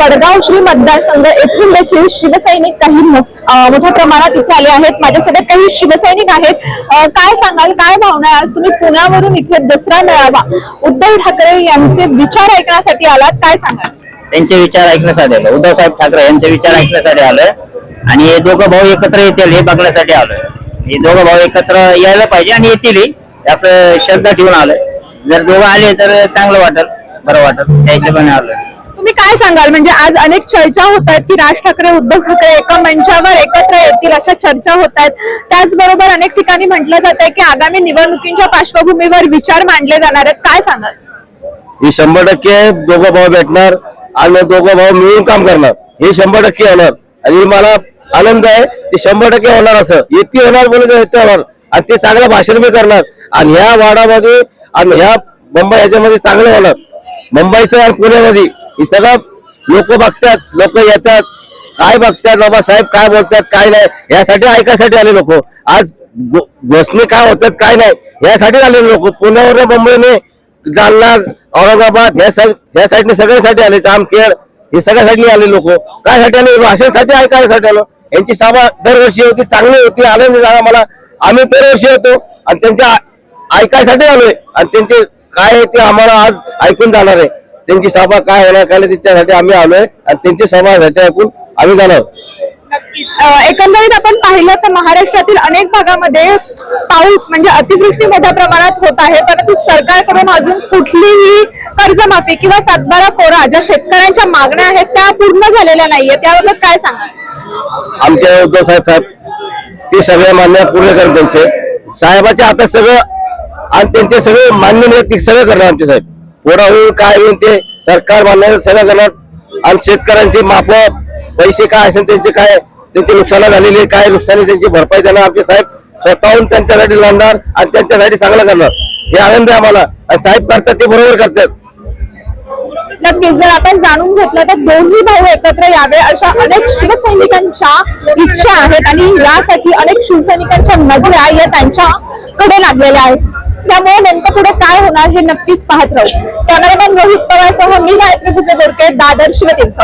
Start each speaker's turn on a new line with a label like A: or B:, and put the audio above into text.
A: वडगाव श्री मतदारसंघ येथून देखील शिवसैनिक काही मोठ्या प्रमाणात इथे आले आहेत. माझ्यासोबत काही शिवसैनिक आहेत. काय सांगाल? काय भावना आज तुम्ही पुण्यावरून इथे दसरा मेळावा उद्धव ठाकरे यांचे विचार ऐकण्यासाठी आलात. काय सांगाल?
B: त्यांचे विचार ऐकण्यासाठी आलं उद्धव साहेब ठाकरे यांचे विचार ऐकण्यासाठी आलोय. आणि हे दोघं भाऊ एकत्र येतील हे बघण्यासाठी आलोय. हे दोघं भाऊ एकत्र यायला पाहिजे आणि येतील असं श्रद्धा ठेवून आलोय. जर दोघं आले तर चांगलं वाटेल बरं वाटेल. त्या हिशोबाने आलोय.
A: तुम्ही काय सांगाल? म्हणजे आज अनेक चर्चा होत आहेत की राज ठाकरे उद्धव ठाकरे एका मंचावर एकत्र येतील अशा चर्चा होत आहेत. त्याचबरोबर अनेक ठिकाणी म्हटलं जात आहे की आगामी निवडणुकींच्या पार्श्वभूमीवर विचार मांडले जाणार आहेत. काय सांगाल?
C: ही शंभर टक्के दोघं भाऊ भेटणार आणि दोघं भाऊ मिळून काम करणार. हे शंभर टक्के होणार. आणि मला आनंद आहे ते शंभर टक्के होणार असं. येते होणार बोलत येते होणार. आणि ते चांगलं भाषण मी करणार. आणि ह्या वाडामध्ये आणि ह्या मुंबई ह्याच्यामध्ये चांगलं होणार. मुंबईचं आणि पुण्यामध्ये. हे सगळं लोक बघतात लोक येतात. काय बघतात बाबा साहेब काय बोलतात काय नाही यासाठी ऐकायसाठी आले लोक. आज घोषणे काय होतात काय नाही यासाठी आले लोक. पुण्यावर मुंबईने जालना औरंगाबाद ह्या साईड ह्या साईडने सगळ्यासाठी आले जामखेड हे सगळ्यासाठी आले लोक. काय साठी आले? भाषेसाठी ऐकायसाठी आलो. यांची सभा दरवर्षी होती चांगली होती आनंद झाला मला. आम्ही दरवर्षी होतो आणि त्यांच्या ऐकायसाठी आलोय. आणि त्यांचे काय आहे ते आम्हाला आज ऐकून जाणार आहे. त्यांची सभा काय होणार काय त्याच्यासाठी आम्ही आलोय आणि त्यांची सभा ऐकून आम्ही जाणार
A: एकंदरीत आपण पाहिलं तर महाराष्ट्रातील अनेक भागामध्ये पाऊस म्हणजे अतिवृष्टी मोठ्या प्रमाणात होत आहे परंतु सरकारकडून अजून कुठलीही कर्जमाफी किंवा सातबारा कोरा ज्या शेतकऱ्यांच्या मागण्या आहेत त्या पूर्ण झालेल्या नाहीये त्याबाबत काय सांगाल?
C: आमचे उद्धव साहेब साहेब ते सगळे मान्य पूर्ण करत त्यांचे. साहेबाच्या हातात सगळं आणि त्यांचे सगळे मान्य सगळं करणार आमचे साहेब. पुढं होईल काय होईल ते सरकार बांधणार सगळं करणार आणि शेतकऱ्यांचे माफ पैसे काय असेल त्यांचे काय त्यांचे नुकसान झालेले काय नुकसानी त्यांची भरपाई देणार आमचे साहेब? स्वतःहून त्यांच्यासाठी लढणार आणि त्यांच्यासाठी चांगलं करणार. हे आनंद आहे आम्हाला. साहेब करतात ते बरोबर करतात.
A: नक्कीच जर आपण जाणून घेतलं तर दोन्ही भाऊ एकत्र यावे अशा अनेक शिवसैनिकांच्या इच्छा आहेत आणि यासाठी अनेक शिवसैनिकांच्या नजरा या त्यांच्याकडे लागलेल्या आहेत. त्यामुळे नेमकं पुढे काय होणार हे नक्कीच पाहत राहू. कॅमेरामॅन रोहित पवारसह मी गायत्री भुजे बोरके दादर शिवतीर्थ